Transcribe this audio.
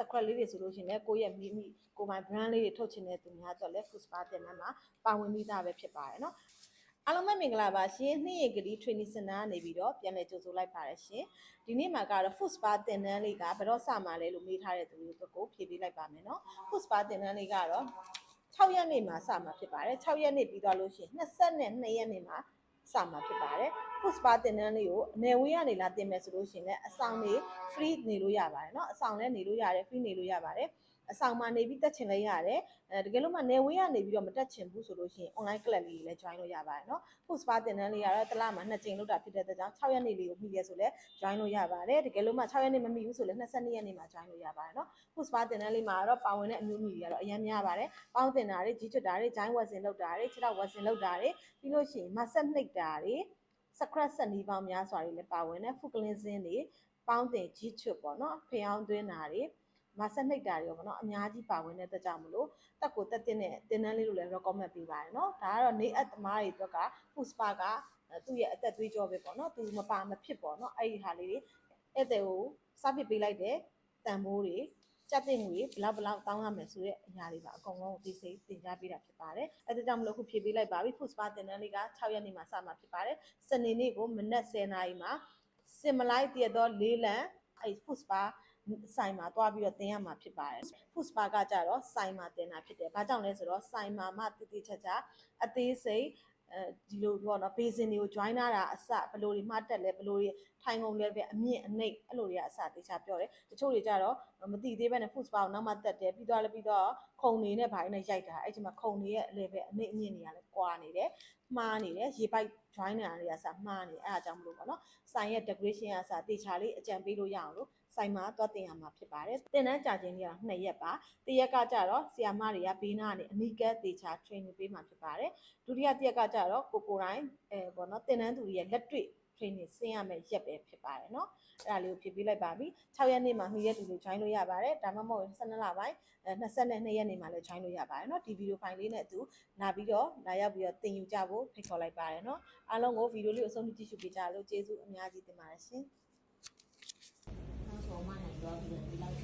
secret လေးတွေဆိုလို့ရှိရင်လည်းကိုယ့်ရဲ့မိမိကိုယ်ပိုင် brand လေးတွေထုတ်ချင်တဲ့သူများအတွက်လည်း food spa တင်နန်းမှာပါဝင်ပြီးသားပဲဖြစ်ပါတယ်เนาะအားလုံးပဲမင်္ဂလာပါရှင်နှစ်ရကလေး training center ကနေပြီးတော့ပြန်လည်ကြိုဆိုလိုက်ပါတယ်ရှင်ဒီနေ့မှာကတော့ food spa တင်နန်းလေးကဘယ်တော့စမှာလဲလို့မေးထားတဲ့သူတွေအတွက်ကိုဖြေပေးလိုက်ပါမယ်เนาะ food spa တင်နန်းလေးကတော့6ရက်နေ့မှာစမှာဖြစ်ပါတယ်6ရက်နေ့ပြီးသွားလို့ရှိရင်22ရက်နေ့မှာ စမှာဖြစ်ပါတယ် food spa တင်နန်းလေးကိုအနေဝေးကနေလာတင်မယ်ဆိုလို့ရှိရင်လည်းအဆောင်လေး free နေလို့ရပါတယ်เนาะအဆောင်လည်းနေလို့ရတယ် free နေလို့ရပါတယ် အဆောင်မှာနေပြီးတက်ချင်လည်းရတယ်အဲတကယ်လို့မှနေဝေးကနေပြီးတော့မတက်ချင်ဘူးဆိုလို့ရှိရင် online class လေးတွေလည်း join လုပ်ရပါတယ်နော် post bar သင်တန်းလေးကတော့တစ်လမှာ2ကြိမ်လုပ်တာဖြစ်တဲ့အတွက်ကြောင့်6ရက်နေ့လေးကိုမိရဲဆိုလဲ join လုပ်ရပါတယ်တကယ်လို့မှ6ရက်နေ့မမိဘူးဆိုလဲ22ရက်နေ့မှာ join လုပ်ရပါတယ်နော် post bar သင်တန်းလေးမှာကတော့ပါဝင်တဲ့အမျိုးမျိုးတွေကတော့အများများပါတယ်ပေါင်းသင်တာတွေကြီးချွတ်တာတွေ join watching လုပ်တာတွေခြေထောက် watching လုပ်တာတွေပြီးလို့ရှိရင် muscle နှိပ်တာတွေ secret ဆက်နီးပေါင်းများစွာတွေလည်းပါဝင်တဲ့ food cleansing တွေပေါင်းတင်ကြီးချွတ်ပေါ့နော်ဖျောင်းသွင်းတာတွေ မဆက်နှိပ်တာတွေရောပေါ့နော်အများကြီးပါဝင်တဲ့အတွက်ကြောင့်မလို့တက်ကိုတက်တဲ့နဲ့တင်တန်းလေးလို့လည်း recommend ပေးပါတယ်နော်ဒါကတော့နေအပ်သမားတွေအတွက်က food spa ကသူ့ရဲ့အသက်သွေးကြောပဲပေါ့နော်သူမပါမဖြစ်ပေါ့နော်အဲ့ဒီဟာလေးတွေအဲ့တဲ့ကိုစားပစ်ပေးလိုက်တဲ့တန်ဖိုးတွေကြက်တဲ့ငွေဘလောက်ဘလောက်တောင်းရမယ်ဆိုတဲ့အရာတွေပါအကုန်လုံးကိုသိစိတ်သင်ကြားပေးတာဖြစ်ပါတယ်အဲဒါကြောင့်မလို့အခုဖြည့်ပေးလိုက်ပါပြီ food spa တင်တန်းလေးက6ရက်နေ့မှာစမှာဖြစ်ပါတယ်စနေနေ့ကိုမနက်10:00နာရီမှာစင်မလိုက်တရတော့လေးလံအဲ food spa ဆိုင်မှာတွားပြီးတော့တင်ရမှာဖြစ်ပါတယ် food spa ကကြတော့ဆိုင်မှာတင်တာဖြစ်တယ်ဘာကြောင့်လဲဆိုတော့ဆိုင်မှာမှတိတိကျကျအသေးစိတ်အဲဒီလိုပေါ့နော် basin တွေကို join လာတာအစဘယ်လိုတွေမှတ်တက်လဲဘယ်လိုတွေထိုင်ကုန်လဲပဲအမြင့်အနှိပ်အဲ့လိုတွေကအစတေချာပြောတယ်တချို့တွေကြတော့မသိသေးပဲနဲ့ food spa ကိုနောက်မှတက်တယ်ပြီးတော့လည်းပြီးတော့ခုံနေနဲ့ဘာတွေနဲ့ရိုက်တာအဲ့ဒီမှာခုံနေရဲ့ level အနှိပ်အမြင့်တွေကလည်းကွာနေတယ်မှားနေတယ်ရေပိုက် join နေတာတွေကစမှားနေအဲ့ဒါကြောင့်မလို့ပေါ့နော်ဆိုင်ရဲ့ decoration ကစတေချာလေးအကြံပေးလို့ရအောင်လို့ ဆိုင်မှာသွားတင်ရမှာဖြစ်ပါတယ်တင်တန်းကြာခြင်းကြီးက2ရက်ပါတရက်ကကြတော့ဆီယာမတွေကဘေးနားကနေအနီးကပ်တေချာ training ပေးမှာဖြစ်ပါတယ်ဒုတိယတရက်ကကြတော့ကိုကိုတိုင်းအဲပေါ့နော်တင်တန်းသူတွေရဲ့လက်တွေ့ training ဆင်းရမယ့်ရက်ပဲဖြစ်ပါတယ်เนาะအဲ့ဒါလေးကိုဖြည့်ပေးလိုက်ပါပြီ6ရက်နေ့မှာနှစ်ရက်တူတူ join လို့ရပါတယ်ဒါမှမဟုတ်12လပိုင်းအဲ22ရက်နေ့မှာလည်း join လို့ရပါတယ်เนาะဒီ video file လေးနဲ့အတူလာပြီးတော့လာရောက်ပြီးတော့သင်ယူကြဖို့ဖိတ်ခေါ်လိုက်ပါတယ်เนาะအားလုံးကို video လေးကိုအဆုံးထိကြည့်ရှုပေးကြလို့ကျေးဇူးအများကြီးတင်ပါတယ်ရှင် rather than